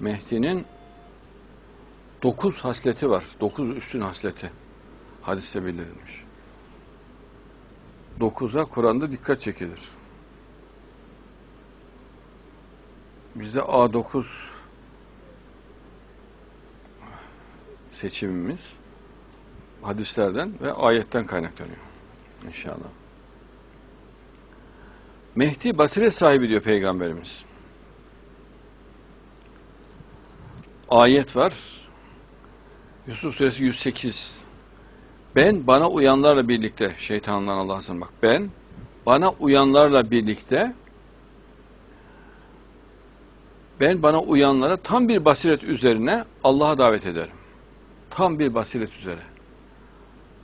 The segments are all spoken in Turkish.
Mehdi'nin dokuz hasleti var. Dokuz üstün hasleti. Hadiste bildirilmiş. Dokuza Kur'an'da dikkat çekilir. Bizde A9 seçimimiz hadislerden ve ayetten kaynaklanıyor. İnşallah. Mehdi basiret sahibi diyor Peygamberimiz. Ayet var. Yusuf suresi 108. Ben bana uyanlarla birlikte şeytandan Allah'a sığınmak. Ben bana uyanlarla birlikte ben bana uyanlara tam bir basiret üzerine Allah'a davet ederim. Tam bir basiret üzere.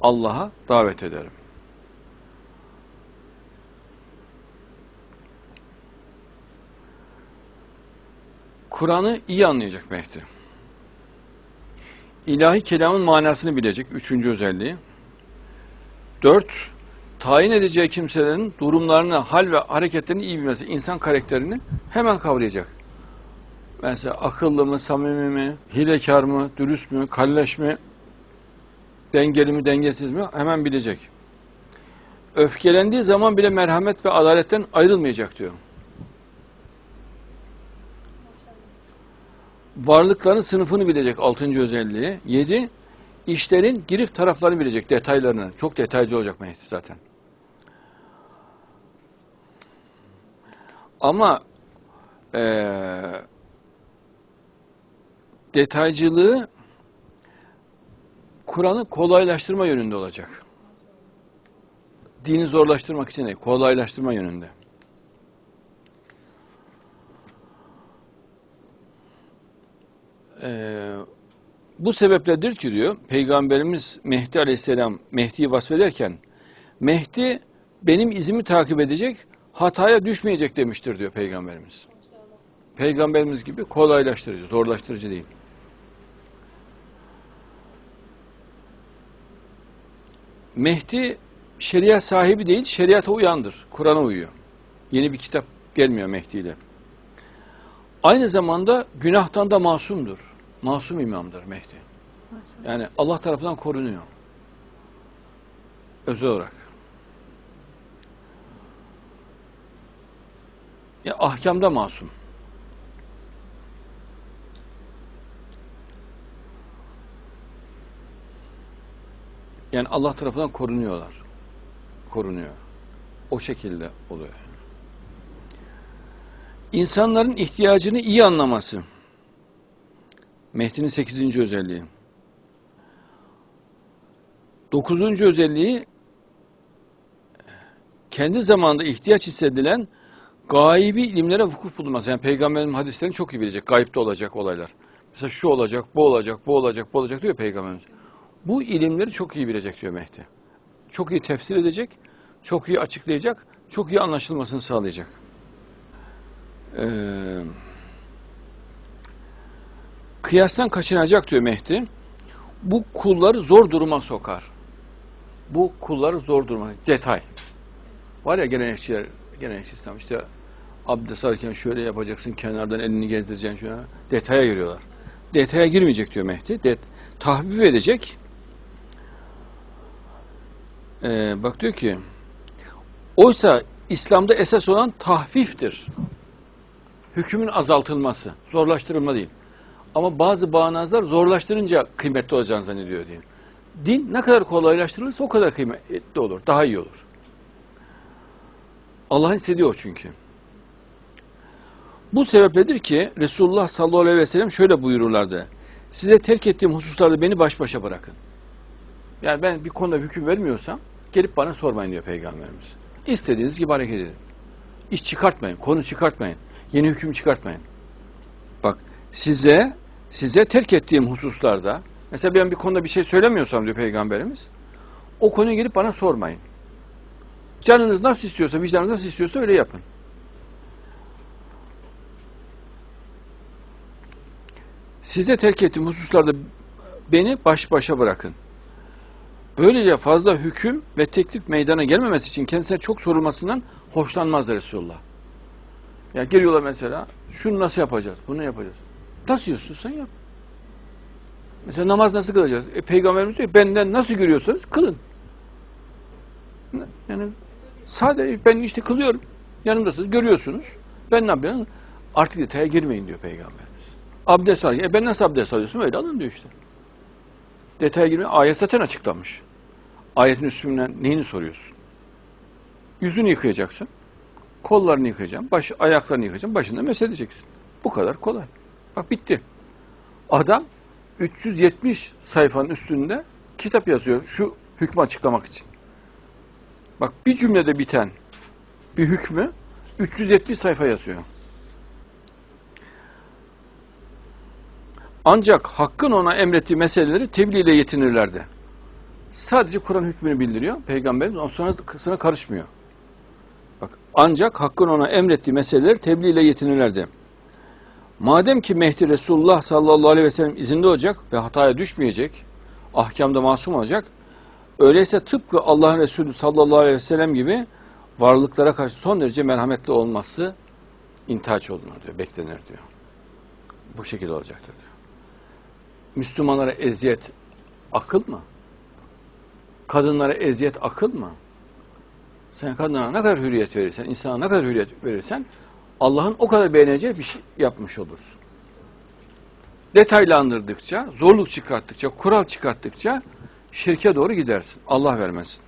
Allah'a davet ederim. Kur'an'ı iyi anlayacak Mehdi. İlahi kelamın manasını bilecek. Üçüncü özelliği. Dört, tayin edeceği kimselerin durumlarını, hal ve hareketlerini iyi bilmesi, insan karakterini hemen kavrayacak. Mesela akıllı mı, samimi mi, hilekar mı, dürüst mü, kalleş mi, dengeli mi, dengesiz mi hemen bilecek. Öfkelendiği zaman bile merhamet ve adaletten ayrılmayacak diyor. Varlıkların sınıfını bilecek altıncı özelliği. Yedi, işlerin girift taraflarını bilecek, detaylarını. Çok detaycı olacak Mehdi zaten. Ama eee detaycılığı Kur'an'ı kolaylaştırma yönünde olacak. Dini zorlaştırmak için değil, kolaylaştırma yönünde. Ee, bu sebepledir ki diyor Peygamberimiz Mehdi Aleyhisselam Mehdi'yi vasfederken Mehdi benim izimi takip edecek, hataya düşmeyecek demiştir diyor Peygamberimiz. Peygamberimiz gibi kolaylaştırıcı, zorlaştırıcı değil. Mehdi şeriat sahibi değil, şeriata uyandır. Kur'an'a uyuyor. Yeni bir kitap gelmiyor Mehdi ile. Aynı zamanda günahtan da masumdur. Masum imamdır Mehdi. Yani Allah tarafından korunuyor. Özel olarak. Ya ahkamda masum. Yani Allah tarafından korunuyorlar. Korunuyor. O şekilde oluyor. İnsanların ihtiyacını iyi anlaması. Mehdi'nin sekizinci özelliği. Dokuzuncu özelliği kendi zamanında ihtiyaç hissedilen gaybi ilimlere vukuf bulunması. Yani Peygamberin hadislerini çok iyi bilecek. Gayipte olacak olaylar. Mesela şu olacak, bu olacak, bu olacak, bu olacak diyor Peygamberimiz. Bu ilimleri çok iyi bilecek diyor Mehdi. Çok iyi tefsir edecek, çok iyi açıklayacak, çok iyi anlaşılmasını sağlayacak. Ee, kıyastan kaçınacak diyor Mehdi. Bu kulları zor duruma sokar. Bu kulları zor duruma, detay. Var ya gelenekçiler, gelenekçi İslam işte abdest alırken şöyle yapacaksın, kenardan elini gezdireceksin şöyle. Detaya giriyorlar. Detaya girmeyecek diyor Mehdi. Det tahvif edecek. Ee, bak diyor ki oysa İslam'da esas olan tahfiftir. Hükümün azaltılması, zorlaştırılma değil. Ama bazı bağnazlar zorlaştırınca kıymetli olacağını zannediyor diyor. Din ne kadar kolaylaştırılırsa o kadar kıymetli olur, daha iyi olur. Allah hissediyor çünkü. Bu sebepledir ki Resulullah sallallahu aleyhi ve sellem şöyle buyururlardı. Size terk ettiğim hususlarda beni baş başa bırakın. Yani ben bir konuda hüküm vermiyorsam gelip bana sormayın diyor Peygamberimiz. İstediğiniz gibi hareket edin. İş çıkartmayın, konu çıkartmayın. Yeni hüküm çıkartmayın. Bak size size terk ettiğim hususlarda mesela ben bir konuda bir şey söylemiyorsam diyor Peygamberimiz o konuyu gelip bana sormayın. Canınız nasıl istiyorsa, vicdanınız nasıl istiyorsa öyle yapın. Size terk ettiğim hususlarda beni baş başa bırakın. Böylece fazla hüküm ve teklif meydana gelmemesi için kendisine çok sorulmasından hoşlanmazdı Resulullah. Ya geliyorlar mesela, şunu nasıl yapacağız, bunu yapacağız. Nasıl istiyorsan yap. Mesela namaz nasıl kılacağız? E, Peygamberimiz diyor benden nasıl görüyorsanız kılın. Yani sade ben işte kılıyorum. Yanımdasınız görüyorsunuz. Ben ne yapıyorum? Artık detaya girmeyin diyor Peygamberimiz. Abdest al. E ben nasıl abdest alıyorsun? Öyle alın diyor işte. Detaya girmeyin. Ayet zaten açıklamış. Ayetin üstünden neyini soruyorsun? Yüzünü yıkayacaksın. Kollarını yıkayacaksın. Baş, ayaklarını yıkayacaksın. Başında mesedeceksin. Bu kadar kolay. Bak bitti. Adam 370 sayfanın üstünde kitap yazıyor şu hükmü açıklamak için. Bak bir cümlede biten bir hükmü 370 sayfa yazıyor. Ancak hakkın ona emrettiği meseleleri tebliğ ile yetinirlerdi. Sadece Kur'an hükmünü bildiriyor. Peygamberimiz ondan sonra karışmıyor. Ancak hakkın ona emrettiği meseleleri tebliğ ile yetinirlerdi. Madem ki Mehdi Resulullah sallallahu aleyhi ve sellem izinde olacak ve hataya düşmeyecek, ahkamda masum olacak, öyleyse tıpkı Allah'ın Resulü sallallahu aleyhi ve sellem gibi varlıklara karşı son derece merhametli olması intihaç olunur diyor, beklenir diyor. Bu şekilde olacaktır diyor. Müslümanlara eziyet akıl mı? Kadınlara eziyet akıl mı? Sen kadınlara ne kadar hürriyet verirsen, insana ne kadar hürriyet verirsen Allah'ın o kadar beğeneceği bir şey yapmış olursun. Detaylandırdıkça, zorluk çıkarttıkça, kural çıkarttıkça şirke doğru gidersin. Allah vermesin.